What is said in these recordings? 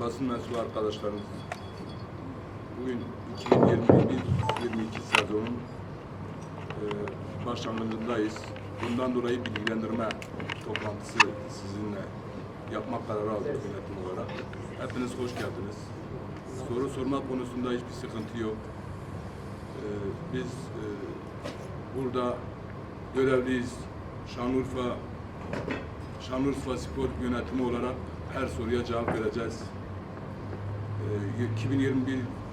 basın mensubu arkadaşlarımız, bugün 2021-22 sezonun e, başlangıcındayız. Bundan dolayı bilgilendirme toplantısı sizinle yapmak kararı aldık yönetim olarak. Hepiniz hoş geldiniz. Soru sorma konusunda hiçbir sıkıntı yok. E, biz e, burada görevliyiz. Şanlıurfa Şanlıurfa Spor Yönetimi olarak her soruya cevap vereceğiz. Ee,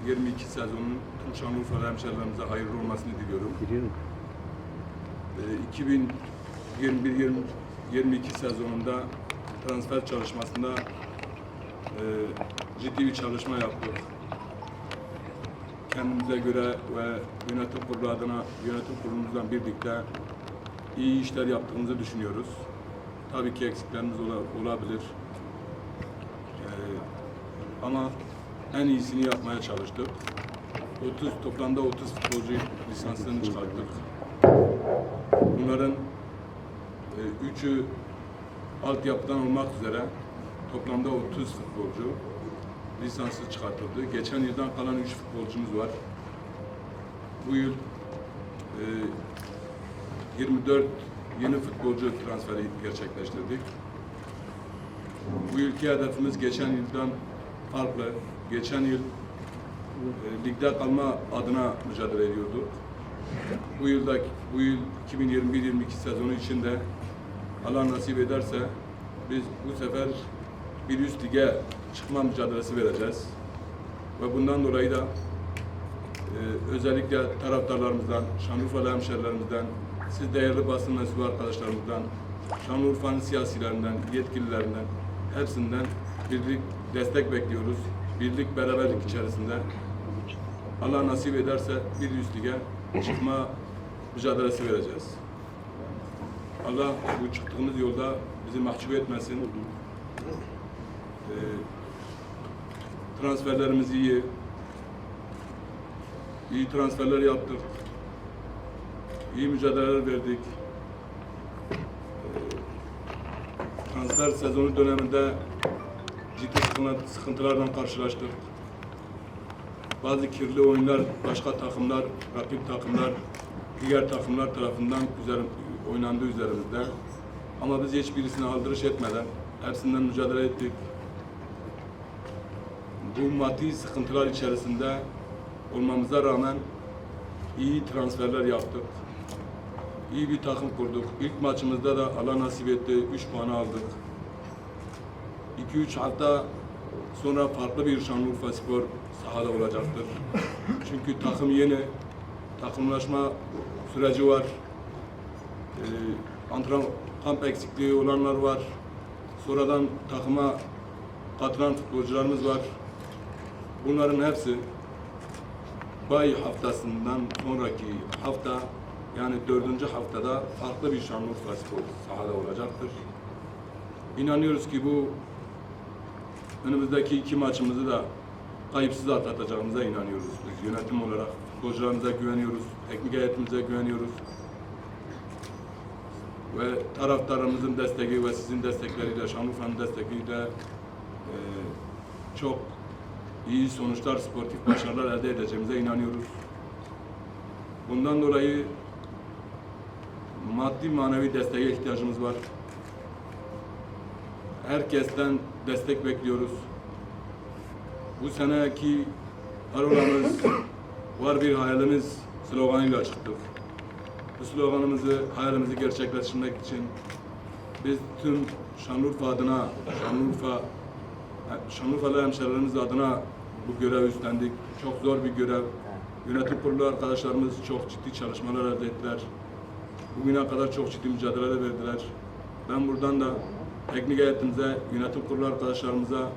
2021-22 sezonunun tüm Şanlıurfa hemşehrilerimize hayırlı olmasını diliyorum. Biliyorum. Ee, 2021-22 sezonunda transfer çalışmasında e, ciddi bir çalışma yaptık. Kendimize göre ve yönetim kurulu adına yönetim kurulumuzla birlikte iyi işler yaptığımızı düşünüyoruz. Tabii ki eksiklerimiz ola- olabilir. Ee, ama en iyisini yapmaya çalıştık. 30 toplamda 30 futbolcu lisansını çıkarttık. Bunların e, üçü altyapıdan olmak üzere toplamda 30 futbolcu lisansı çıkartıldı. Geçen yıldan kalan 3 futbolcumuz var. Bu yıl e, 24 yeni futbolcu transferi gerçekleştirdik. Bu yılki hedefimiz geçen yıldan farklı. Geçen yıl e, ligde kalma adına mücadele ediyorduk. Bu yılda bu yıl 2021-22 sezonu içinde Allah nasip ederse biz bu sefer bir üst lige çıkma mücadelesi vereceğiz. Ve bundan dolayı da ee, özellikle taraftarlarımızdan, Şanlıurfalı hemşerilerimizden, siz değerli basın mensubu arkadaşlarımızdan, Şanlıurfa'nın siyasilerinden, yetkililerinden, hepsinden birlik destek bekliyoruz. Birlik, beraberlik içerisinde Allah nasip ederse bir üst lige çıkma mücadelesi vereceğiz. Allah bu çıktığımız yolda bizi mahcup etmesin. Ee, transferlerimiz iyi, İyi transferler yaptık. İyi mücadeleler verdik. Ee, Transfer sezonu döneminde ciddi sıkıntı- sıkıntılarla karşılaştık. Bazı kirli oyunlar başka takımlar, rakip takımlar, diğer takımlar tarafından üzerim, oynandı üzerimizde. Ama biz hiçbirisine aldırış etmeden hepsinden mücadele ettik. Bu maddi sıkıntılar içerisinde olmamıza rağmen iyi transferler yaptık. İyi bir takım kurduk. İlk maçımızda da Allah nasip etti 3 puan aldık. 2-3 hafta sonra farklı bir Şanlıurfa Spor sahada olacaktır. Çünkü takım yeni, takımlaşma süreci var. Ee, antrenman kamp eksikliği olanlar var. Sonradan takıma katılan futbolcularımız var. Bunların hepsi bay haftasından sonraki hafta yani dördüncü haftada farklı bir Şanlıurfa Spor sahada olacaktır. İnanıyoruz ki bu önümüzdeki iki maçımızı da kayıpsız atlatacağımıza inanıyoruz. Biz yönetim olarak futbolcularımıza güveniyoruz, teknik heyetimize güveniyoruz. Ve taraftarımızın desteği ve sizin destekleriyle, Şanlıurfa'nın desteğiyle eee, çok iyi sonuçlar, sportif başarılar elde edeceğimize inanıyoruz. Bundan dolayı maddi manevi desteğe ihtiyacımız var. Herkesten destek bekliyoruz. Bu seneki parolamız var bir hayalimiz sloganıyla çıktık. Bu sloganımızı, hayalimizi gerçekleştirmek için biz tüm Şanlıurfa adına, Şanlıurfa Şanlıurfalı hemşehrilerimiz adına bu görev üstlendik. Çok zor bir görev. Yönetim kurulu arkadaşlarımız çok ciddi çalışmalar elde ettiler. Bugüne kadar çok ciddi mücadeleler verdiler. Ben buradan da teknik heyetimize, yönetim kurulu arkadaşlarımıza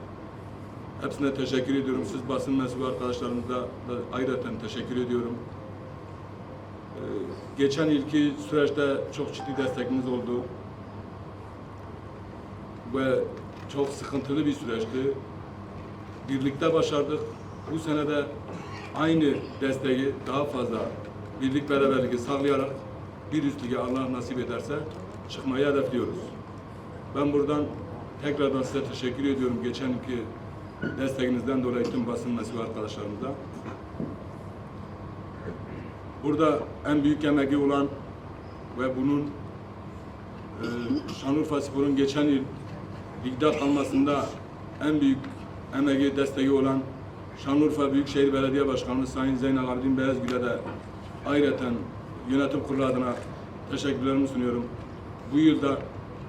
hepsine teşekkür ediyorum. Siz basın mensubu arkadaşlarımıza da ayrıca teşekkür ediyorum. Ee, geçen yılki süreçte çok ciddi destekiniz oldu ve çok sıkıntılı bir süreçti. Birlikte başardık. Bu sene de aynı desteği daha fazla birlik beraberliği sağlayarak bir üst lige Allah nasip ederse çıkmayı hedefliyoruz. Ben buradan tekrardan size teşekkür ediyorum. Geçen yılki desteğinizden dolayı tüm basın mensubu arkadaşlarımıza. Burada en büyük emeği olan ve bunun e, Şanlıurfa Spor'un geçen yıl ligde kalmasında en büyük emeği, desteği olan Şanlıurfa Büyükşehir Belediye Başkanı Sayın Zeynel Abidin Beyazgül'e de ayrıca yönetim kurulu adına teşekkürlerimi sunuyorum. Bu yılda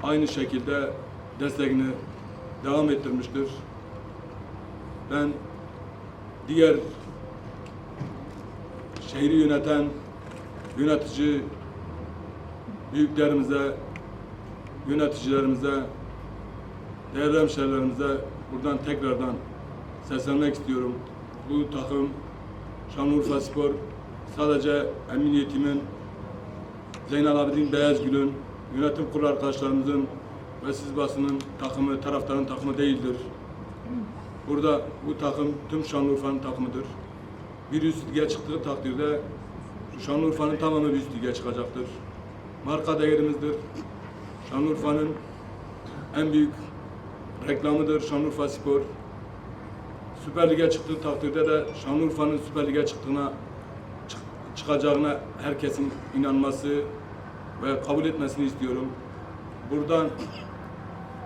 aynı şekilde desteğini devam ettirmiştir. Ben diğer şehri yöneten yönetici büyüklerimize, yöneticilerimize, değerli hemşehrilerimize buradan tekrardan seslenmek istiyorum. Bu takım Şanlıurfa Spor sadece Emin Yetim'in, Zeynel Abidin Beyazgül'ün, yönetim kurulu arkadaşlarımızın ve siz basının takımı, taraftarın takımı değildir. Burada bu takım tüm Şanlıurfa'nın takımıdır. Bir üst lige çıktığı takdirde Şanlıurfa'nın tamamı bir üst lige çıkacaktır. Marka değerimizdir. Şanlıurfa'nın en büyük reklamıdır Şanlıurfa Spor. Süper Lig'e çıktığı takdirde de Şanlıurfa'nın Süper Lig'e çıktığına çık- çıkacağına herkesin inanması ve kabul etmesini istiyorum. Buradan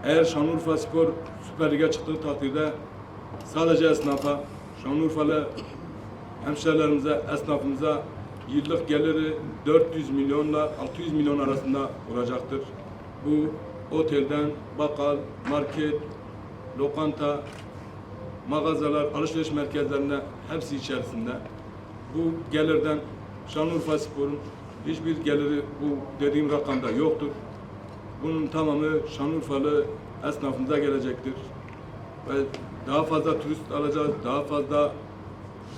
eğer Şanlıurfa Spor Süper Lig'e çıktığı takdirde sadece esnafa, Şanlıurfalı hemşehrilerimize, esnafımıza yıllık geliri 400 milyonla 600 milyon arasında olacaktır. Bu otelden bakkal, market, lokanta, mağazalar, alışveriş merkezlerinde hepsi içerisinde. Bu gelirden Şanlıurfa Spor'un hiçbir geliri bu dediğim rakamda yoktur. Bunun tamamı Şanlıurfalı esnafımıza gelecektir. Ve daha fazla turist alacağız, daha fazla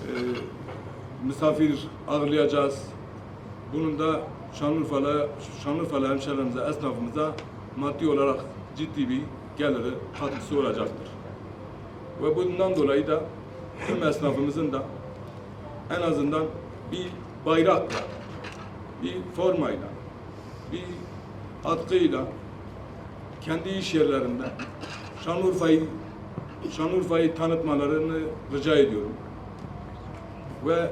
e, misafir ağırlayacağız. Bunun da Şanlıurfalı, Şanlıurfalı hemşehrilerimize, esnafımıza maddi olarak ciddi bir geliri katkısı olacaktır. Ve bundan dolayı da tüm esnafımızın da en azından bir bayrakla, bir formayla, bir atkıyla kendi iş yerlerinde Şanlıurfa'yı Şanlıurfa'yı tanıtmalarını rica ediyorum. Ve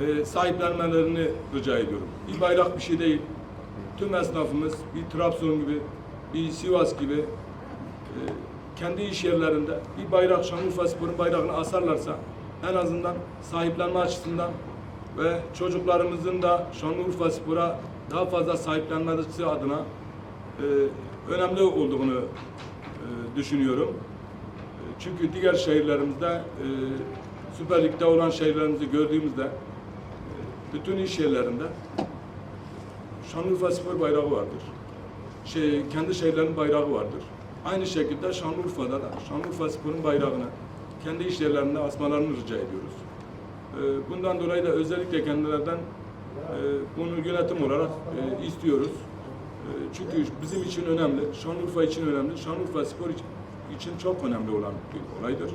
e, sahiplenmelerini rica ediyorum. Bir bayrak bir şey değil. Tüm esnafımız bir Trabzon gibi, bir Sivas gibi e, kendi iş yerlerinde bir bayrak Şanlıurfa Spor'un bayrağını asarlarsa en azından sahiplenme açısından ve çocuklarımızın da Şanlıurfa Spor'a daha fazla sahiplenmesi adına e, önemli olduğunu e, düşünüyorum. E, Çünkü diğer şehirlerimizde e, Süper Lig'de olan şehirlerimizi gördüğümüzde e, bütün iş yerlerinde Şanlıurfa Spor bayrağı vardır. Şey, kendi şehirlerinin bayrağı vardır. Aynı şekilde Şanlıurfa'da da Şanlıurfa Spor'un bayrağını kendi iş yerlerinde asmalarını rica ediyoruz. E, Bundan dolayı da özellikle kendilerden e, bunu yönetim olarak e, istiyoruz. E, Çünkü bizim için önemli, Şanlıurfa için önemli, Şanlıurfa Spor için- çok önemli olan bir olaydır.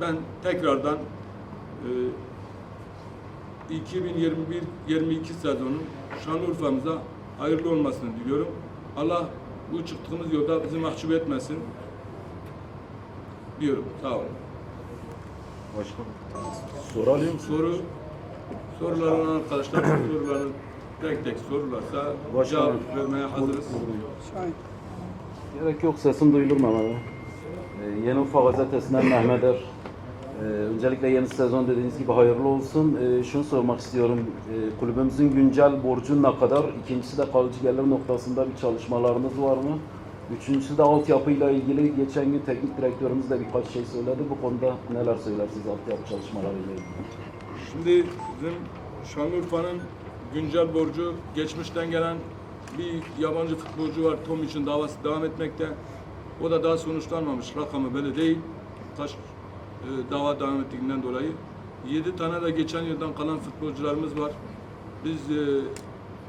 Ben tekrardan e, 2021-22 sezonun Şanlıurfa'mıza hayırlı olmasını diliyorum. Allah bu çıktığımız yolda bizi mahcup etmesin diyorum. Sağ olun. Başkanım. Soru musun? Soru soruları olan arkadaşlar soruları tek tek sorurlarsa Başkanım. cevap vermeye hazırız. Gerek yok sesim duyulur mu ama? Ee, Yeni Ufa Gazetesi'nden Mehmet Er. Ee, öncelikle yeni sezon dediğiniz gibi hayırlı olsun. Ee, şunu sormak istiyorum. Ee, kulübümüzün güncel borcu ne kadar? İkincisi de kalıcı gelir noktasında bir çalışmalarınız var mı? Üçüncüsü de altyapıyla ilgili geçen gün teknik direktörümüz de birkaç şey söyledi. Bu konuda neler söylersiniz altyapı çalışmalarıyla ilgili? Şimdi bizim Şanlıurfa'nın güncel borcu geçmişten gelen bir yabancı futbolcu var. Tom için davası devam etmekte. O da daha sonuçlanmamış. Rakamı böyle değil. Kaç e, dava devam ettiğinden dolayı. 7 tane de geçen yıldan kalan futbolcularımız var. Biz e,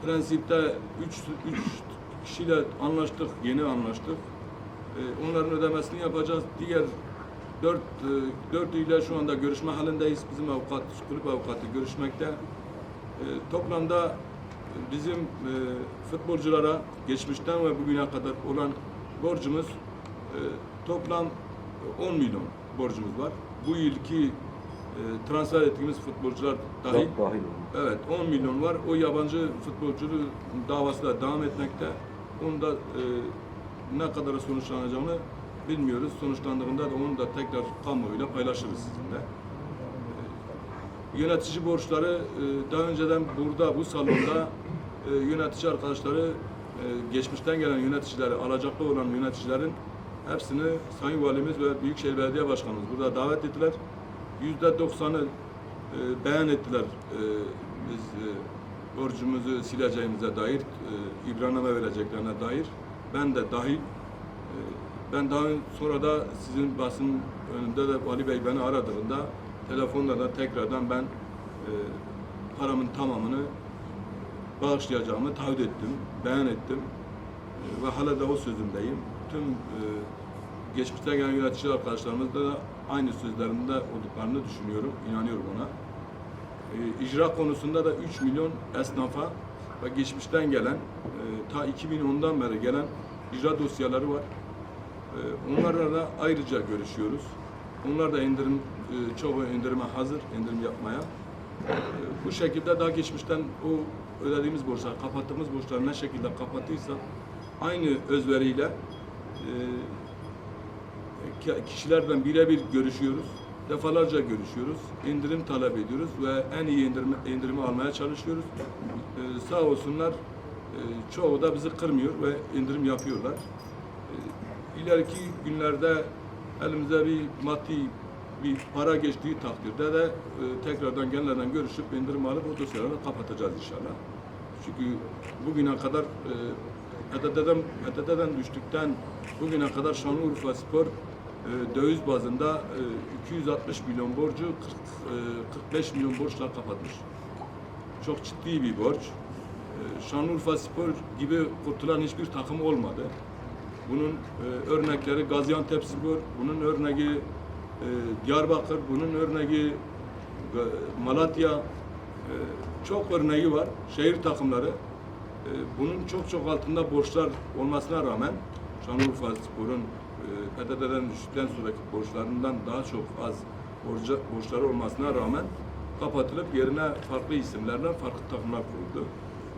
prensipte 3 3 kişiyle anlaştık, yeni anlaştık. E, onların ödemesini yapacağız. Diğer dört, e, dört ile şu anda görüşme halindeyiz. Bizim avukat, kulüp avukatı görüşmekte. E, toplamda bizim e, futbolculara geçmişten ve bugüne kadar olan borcumuz e, toplam 10 milyon borcumuz var. Bu yılki e, transfer ettiğimiz futbolcular dahil. Evet 10 milyon var. O yabancı futbolcunun davası da devam etmekte. Onu da e, ne kadar sonuçlanacağını bilmiyoruz. Sonuçlandığında da onu da tekrar kamuoyuyla paylaşırız sizinle. E, yönetici borçları e, daha önceden burada bu salonda e, yönetici arkadaşları e, geçmişten gelen yöneticileri, alacaklı olan yöneticilerin hepsini Sayın Valimiz ve Büyükşehir Belediye Başkanımız burada davet ettiler. Yüzde doksanı e, beyan ettiler. E, biz e, borcumuzu sileceğimize dair, e, ibraname vereceklerine dair. Ben de dahil. E, ben daha sonra da sizin basın önünde de Ali Bey beni aradığında telefonla da tekrardan ben e, paramın tamamını bağışlayacağımı taahhüt ettim, beyan ettim. E, ve hala da o sözümdeyim. Tüm e, geçmişte gelen yönetici arkadaşlarımız da aynı sözlerinde olduklarını düşünüyorum, inanıyorum ona. E, icra konusunda da 3 milyon esnafa ve geçmişten gelen, e, ta 2010'dan beri gelen icra dosyaları var. E, onlarla da ayrıca görüşüyoruz. Onlar da indirim, e, çoğu indirime hazır, indirim yapmaya. E, bu şekilde daha geçmişten o ödediğimiz borçlar, kapattığımız borçları ne şekilde kapattıysa aynı özveriyle e, ki- kişilerden birebir görüşüyoruz. Defalarca görüşüyoruz. indirim talep ediyoruz ve en iyi indirimi, indirimi almaya çalışıyoruz. Ee, sağ olsunlar e, çoğu da bizi kırmıyor ve indirim yapıyorlar. Ee, ileriki günlerde elimize bir maddi bir para geçtiği takdirde de e, tekrardan genlerden görüşüp indirim alıp o dosyaları kapatacağız inşallah. Çünkü bugüne kadar e, PTT'den, PTT'den düştükten bugüne kadar Şanlıurfa Spor döviz bazında e, 260 milyon borcu 40, e, 45 milyon borçla kapatmış. Çok ciddi bir borç. E, Şanlıurfa Spor gibi kurtulan hiçbir takım olmadı. Bunun e, örnekleri Gaziantep Spor, bunun örneği e, Diyarbakır, bunun örneği Malatya, e, çok örneği var. Şehir takımları. E, bunun çok çok altında borçlar olmasına rağmen Şanlıurfa Spor'un e, PTT'den düştükten sonraki borçlarından daha çok az borca, borçları olmasına rağmen kapatılıp yerine farklı isimlerle farklı takımlar kuruldu.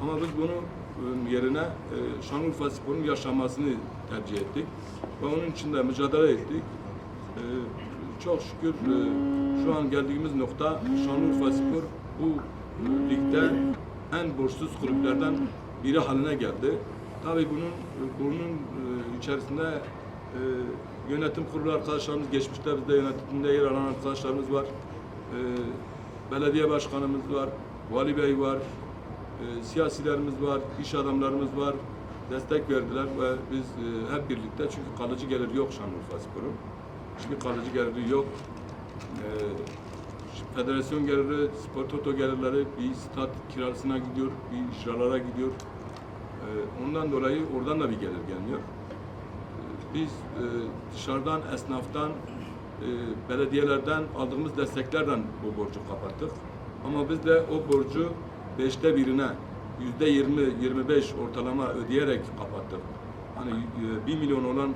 Ama biz bunu e, yerine e, Şanlıurfa Spor'un yaşamasını tercih ettik ve onun için de mücadele ettik. E, çok şükür e, şu an geldiğimiz nokta Şanlıurfa Spor bu e, ligde en borçsuz kulüplerden biri haline geldi. Tabii bunun bunun içerisinde e, yönetim kurulu arkadaşlarımız geçmişte bizde yönetimde yer alan arkadaşlarımız var. E, belediye başkanımız var, vali bey var, e, siyasilerimiz var, iş adamlarımız var. Destek verdiler ve biz e, hep birlikte çünkü kalıcı gelir yok Şanlıurfa Spor'un. Hiçbir kalıcı geliri yok. E, federasyon geliri, spor toto gelirleri bir stat kirasına gidiyor, bir icralara gidiyor. E, ondan dolayı oradan da bir gelir gelmiyor. Biz e, dışarıdan, esnaftan, e, belediyelerden aldığımız desteklerden bu borcu kapattık. Ama biz de o borcu beşte birine, yüzde yirmi, yirmi beş ortalama ödeyerek kapattık. Hani e, bir milyon olan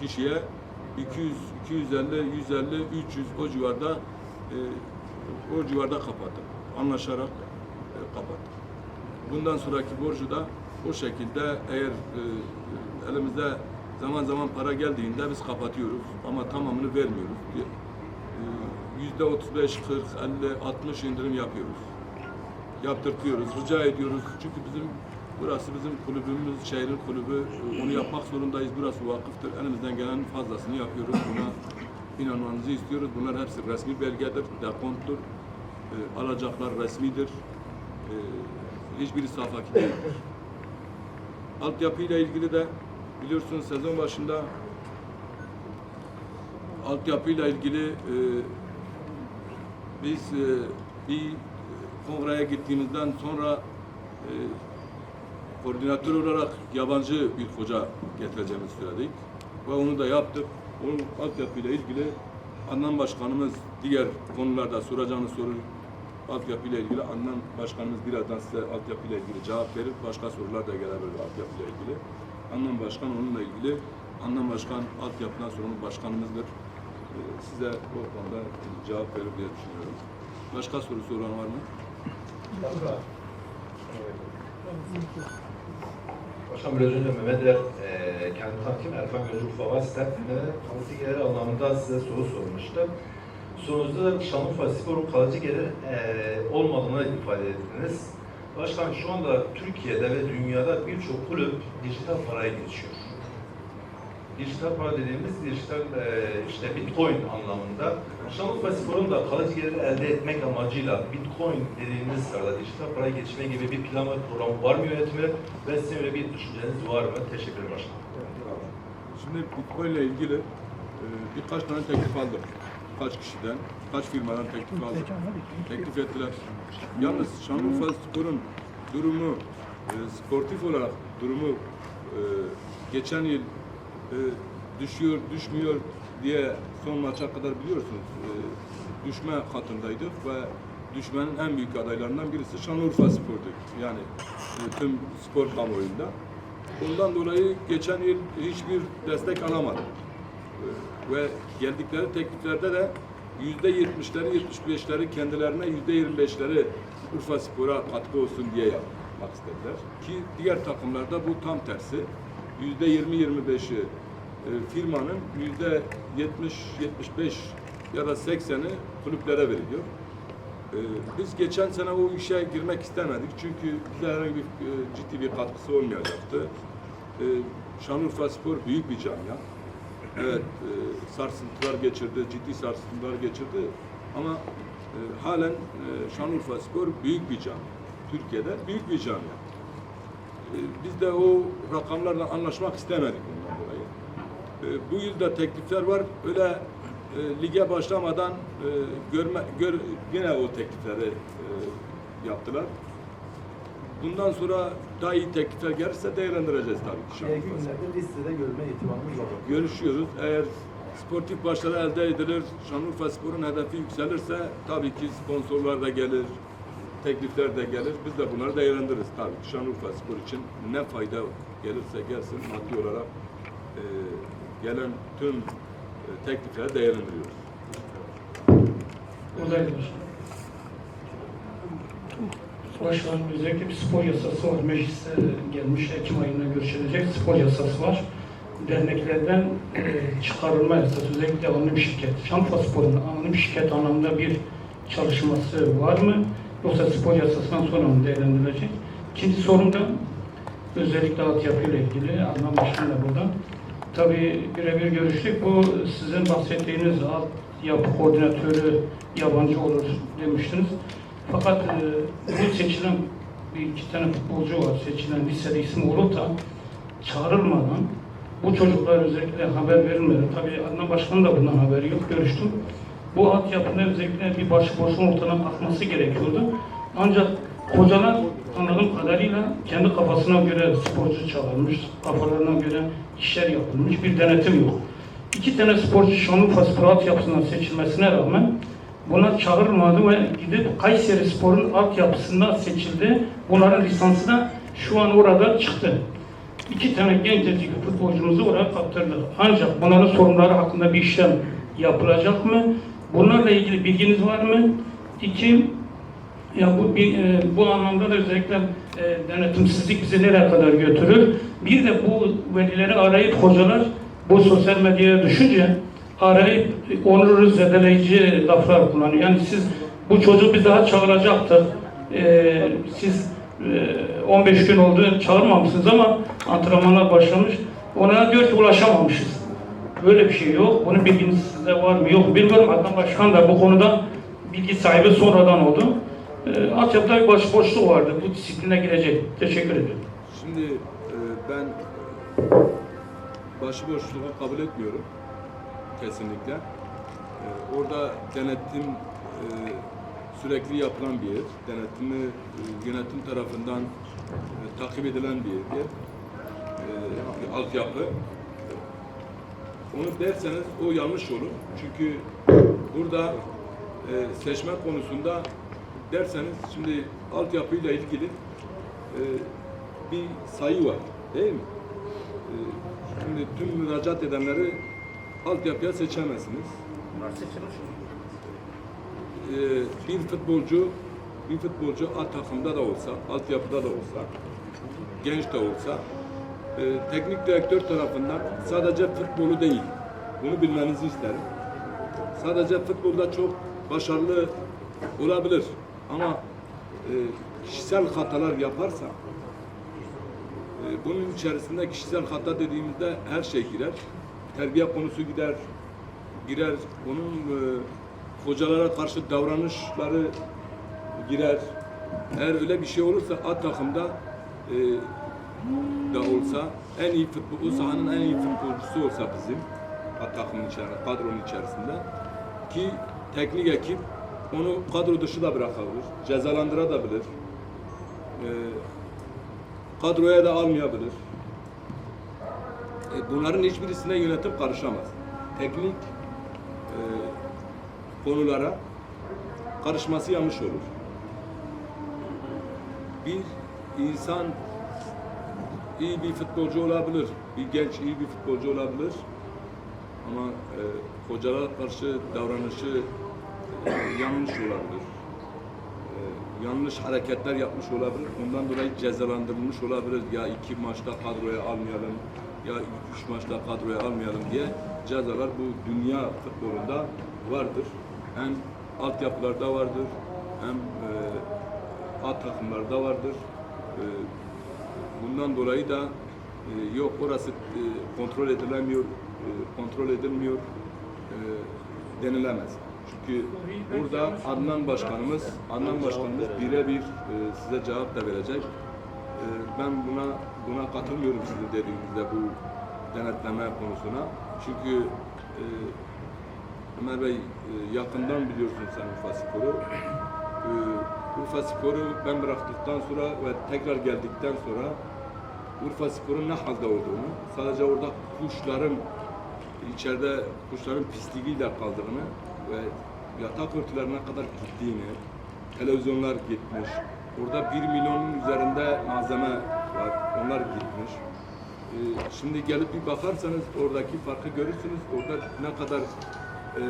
kişiye 200, 250, 150, 300 o civarda o civarda kapattık. Anlaşarak kapattık. Bundan sonraki borcu da o şekilde eğer elimizde zaman zaman para geldiğinde biz kapatıyoruz ama tamamını vermiyoruz. E, Yüzde 35, 40, 50, 60 indirim yapıyoruz. Yaptırtıyoruz, rica ediyoruz. Çünkü bizim burası bizim kulübümüz, şehrin kulübü. E, Onu yapmak zorundayız. Burası vakıftır. Elimizden gelen fazlasını yapıyoruz. Buna inanmanızı istiyoruz. Bunlar hepsi resmi belgedir, dekonttur. E, alacaklar resmidir. Hiçbiri safaki değildir. Altyapıyla ilgili de biliyorsunuz sezon başında altyapıyla ilgili e, biz e, bir kongreye gittiğimizden sonra e, koordinatör olarak yabancı bir hoca getireceğimizi söyledik. Ve onu da yaptık. Onun altyapıyla ilgili Adnan Başkanımız diğer konularda soracağınız soru altyapıyla ilgili Adnan Başkanımız birazdan size altyapıyla ilgili cevap verir. Başka sorular da gelebilir altyapıyla ilgili. Adnan Başkan onunla ilgili Anlam Başkan altyapıdan sorumlu başkanımızdır. Ee, size bu konuda cevap verir diye düşünüyorum. Başka sorusu olan var mı? Başkan biraz önce Mehmet Er, e, kendi tanıtayım Erfan Gözcü Ufak Asistan kalıcı gelir anlamında size soru sormuştu. Sorunuzda Şanlıurfa Spor'un kalıcı gelir e, olmadığını ifade ettiniz. Başkan şu anda Türkiye'de ve dünyada birçok kulüp dijital paraya geçiyor. Dijital para dediğimiz dijital e, işte bitcoin anlamında. Şanlıurfa Spor'un da kalıcı gelir elde etmek amacıyla bitcoin dediğimiz sırada dijital paraya geçme gibi bir plan ve program var mı yönetimi ve sizin öyle bir düşünceniz var mı? Teşekkür ederim başkanım. Şimdi Bitcoin ile ilgili e, birkaç tane teklif aldım. Kaç kişiden, kaç firmadan teklif aldım. Teklif ettiler. Yalnız Şanlıurfa Spor'un durumu, e, sportif olarak durumu e, geçen yıl e, düşüyor, düşmüyor diye son maça kadar biliyorsunuz e, düşme katındaydık ve düşmenin en büyük adaylarından birisi Şanlıurfa Spor'du. Yani e, tüm spor kamuoyunda. Bundan dolayı geçen yıl hiçbir destek alamadık. Ve geldikleri tekliflerde de yüzde yetmişleri, yetmiş beşleri kendilerine, yüzde yirmi beşleri Urfa Spor'a katkı olsun diye yapmak istediler. Ki diğer takımlarda bu tam tersi. Yüzde yirmi, yirmi beşi e, firmanın yüzde yetmiş, yetmiş beş ya da sekseni kulüplere veriliyor. Ee, Biz geçen sene o işe girmek istemedik çünkü bize herhangi bir e, ciddi bir katkısı olmayacaktı. Şanlıurfa Spor büyük bir camia. Evet, e, sarsıntılar geçirdi, ciddi sarsıntılar geçirdi ama e, halen e, Şanlıurfa Spor büyük bir camia. Türkiye'de büyük bir camia. E, Biz de o rakamlarla anlaşmak istemedik bundan dolayı. E, Bu yılda teklifler var. Öyle e, lige başlamadan e, görme, gör, yine o teklifleri e, yaptılar. Bundan sonra daha iyi teklifler gelirse değerlendireceğiz tabii ki. Günlerde listede görme ihtimalimiz var. Görüşüyoruz. Eğer sportif başarı elde edilir, Şanlıurfa Spor'un hedefi yükselirse tabii ki sponsorlar da gelir, teklifler de gelir. Biz de bunları değerlendiririz tabii ki. Şanlıurfa Spor için ne fayda gelirse gelsin maddi olarak e, gelen tüm e, teklifleri değerlendiriyoruz. Buradaydı başkanım. Özellikle bir spor yasası var. Meclise gelmiş Ekim ayında görüşülecek spor yasası var. Derneklerden e, çıkarılma yasası. Özellikle anonim şirket. Şanfa Spor'un anonim şirket anlamında bir çalışması var mı? Yoksa spor yasasından sonra mı değerlendirilecek? İkinci sorum da özellikle altyapıyla ilgili. Adnan Başkan da burada. Tabii birebir görüştük. Bu sizin bahsettiğiniz altyapı koordinatörü yabancı olur demiştiniz. Fakat e, bu seçilen bir iki tane futbolcu var seçilen listede ismi olup da çağrılmadan bu çocuklar özellikle haber verilmeden tabii Adnan Başkan da bundan haberi yok görüştüm. Bu altyapıda özellikle bir başıboşluğun ortadan kalkması gerekiyordu. Ancak hocalar anladığım kadarıyla kendi kafasına göre sporcu çağırmış, kafalarına göre işler yapılmış, bir denetim yok. İki tane sporcu Şanlıurfa Spor altyapısından seçilmesine rağmen buna çağrılmadı ve gidip Kayseri Spor'un altyapısından seçildi. Bunların lisansı da şu an orada çıktı. İki tane gencecik futbolcumuzu oraya kaptırdık. Ancak bunların sorunları hakkında bir işlem yapılacak mı? Bunlarla ilgili bilginiz var mı? İki, ya bu bir, e, bu anlamda da özellikle e, denetimsizlik bizi nereye kadar götürür? Bir de bu velileri arayıp hocalar bu sosyal medyaya düşünce arayıp onuru zedeleyici laflar kullanıyor. Yani siz bu çocuğu bir daha çağıracaktık. E, siz e, 15 gün oldu çağırmamışsınız ama antrenmanlar başlamış. Ona diyor ki ulaşamamışız. Böyle bir şey yok. Bunun bilginiz sizde var mı? Yok. Bilmiyorum. Adnan Başkan da bu konuda bilgi sahibi sonradan oldu. E, altyapıda bir başboşluk vardı. Bu disipline girecek. Teşekkür ederim. Şimdi e, ben başıboşluğu kabul etmiyorum. Kesinlikle. E, orada denetim e, sürekli yapılan bir yer. Denetimi e, yönetim tarafından e, takip edilen bir yer. E, bir altyapı. Onu derseniz o yanlış olur. Çünkü burada e, seçme konusunda derseniz şimdi altyapıyla ilgili e, bir sayı var değil mi? E, Şimdi tüm müracaat edenleri altyapıya seçemezsiniz. Ee, bir futbolcu bir futbolcu A takımda da olsa, altyapıda da olsa, genç de olsa e, teknik direktör tarafından sadece futbolu değil, bunu bilmenizi isterim. Sadece futbolda çok başarılı olabilir ama e, kişisel hatalar yaparsa e, bunun içerisinde kişisel hata dediğimizde her şey girer. Terbiye konusu gider, girer. Onun e, hocalara karşı davranışları girer. Eğer öyle bir şey olursa A takımda e, da olsa en iyi futbol, o sahanın en iyi futbolcusu olsa bizim A takımın içerisinde, kadronun içerisinde ki teknik ekip onu kadro dışı da bırakabilir, cezalandırabilir. E, kadroya da almayabilir. E, bunların hiçbirisine yönetim karışamaz. Teknik e, konulara karışması yanlış olur. Bir insan iyi bir futbolcu olabilir, bir genç iyi bir futbolcu olabilir ama e, hocalara karşı davranışı e, yanlış olabilir. E, yanlış hareketler yapmış olabilir. Ondan dolayı cezalandırılmış olabilir. Ya iki maçta kadroya almayalım, ya üç maçta kadroya almayalım diye cezalar bu dünya futbolunda vardır. Hem altyapılarda vardır, hem e, A takımlarda vardır. E, bundan dolayı da e, yok orası e, kontrol edilemiyor, e, kontrol edilmiyor e, denilemez. Çünkü burada Adnan Başkanımız, Adnan Başkanımız birebir e, size cevap da verecek. E, ben buna buna katılmıyorum sizin dediğinizde bu denetleme konusuna. Çünkü e, Ömer Bey e, yakından biliyorsun sen Urfa Spor'u. E, Urfa Spor'u ben bıraktıktan sonra ve tekrar geldikten sonra Urfa Spor'un ne halde olduğunu, sadece orada kuşların içeride kuşların pisliğiyle kaldığını ve yatak örtülerine kadar gittiğini, televizyonlar gitmiş, orada bir milyonun üzerinde malzeme var, onlar gitmiş. Ee, şimdi gelip bir bakarsanız oradaki farkı görürsünüz. Orada ne kadar e,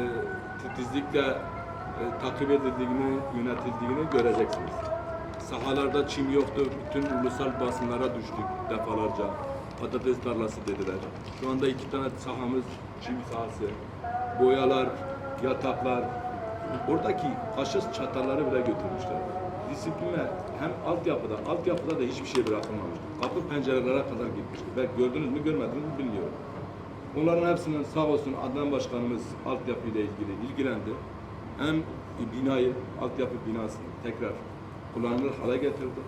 titizlikle e, takip edildiğini, yönetildiğini göreceksiniz. Sahalarda çim yoktu. Bütün ulusal basınlara düştük defalarca. Patates tarlası dediler. Şu anda iki tane sahamız çim sahası. Boyalar, yataklar. Oradaki kaşık çatalları bile götürmüşler. Disipline hem altyapıda, altyapıda da hiçbir şey bırakılmamıştı. Kapı pencerelere kadar gitmişti. Belki gördünüz mü görmediniz mi bilmiyorum. Onların hepsinden sağ olsun Adnan Başkanımız altyapıyla ilgili ilgilendi. Hem binayı, altyapı binasını tekrar kullanılır hale getirdi.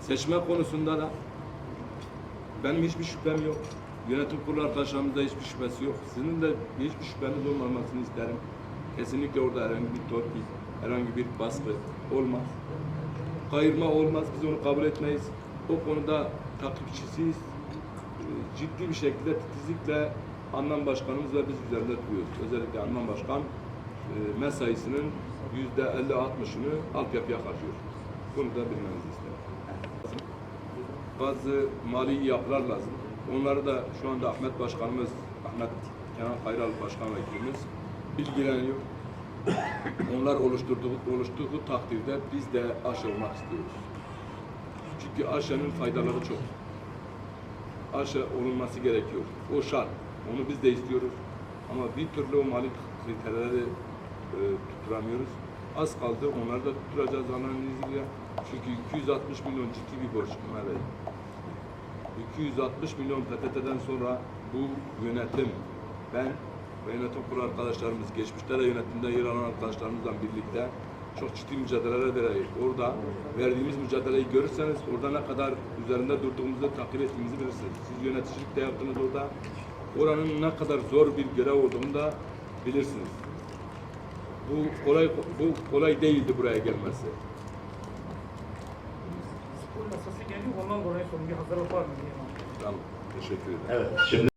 Seçme konusunda da benim hiçbir şüphem yok. Yönetim kurulu arkadaşlarımızda hiçbir şüphesi yok. Sizin de hiçbir şüpheniz olmamasını isterim. Kesinlikle orada herhangi bir torpil, herhangi bir baskı olmaz. Kayırma olmaz, biz onu kabul etmeyiz. O konuda takipçisiyiz. Ee, Ciddi bir şekilde titizlikle Anlam Başkanımız ve biz üzerinde duruyoruz. Özellikle Anlam Başkan e, mesaisinin yüzde 50-60'ını altyapıya harcıyor. Bunu da bilmenizi isterim. Bazı mali yapılar lazım. Onları da şu anda Ahmet Başkanımız, Ahmet Kenan Kayral Başkan Vekilimiz bilgileniyor. Onlar oluşturduğu, oluştuğu takdirde biz de aşı olmak istiyoruz. Çünkü aşının faydaları çok. Aşı olunması gerekiyor. O şart. Onu biz de istiyoruz. Ama bir türlü o mali kriterleri e, tutturamıyoruz. Az kaldı. Onları da tutturacağız izniyle. Çünkü 260 milyon ciddi bir borç Bey. 260 milyon PTT'den sonra bu yönetim, ben ve yönetim kurulu arkadaşlarımız, geçmişte de yönetimde yer alan arkadaşlarımızla birlikte çok ciddi mücadeleler vererek orada verdiğimiz mücadeleyi görürseniz orada ne kadar üzerinde durduğumuzu takdir ettiğimizi bilirsiniz. Siz yöneticilik de yaptınız orada. Oranın ne kadar zor bir görev olduğunu da bilirsiniz. Bu kolay bu kolay değildi buraya gelmesi. Spor yasası geliyor, ondan dolayı sorun bir hazırlık var mı diye. Tamam. Teşekkür ederim. Evet, şimdi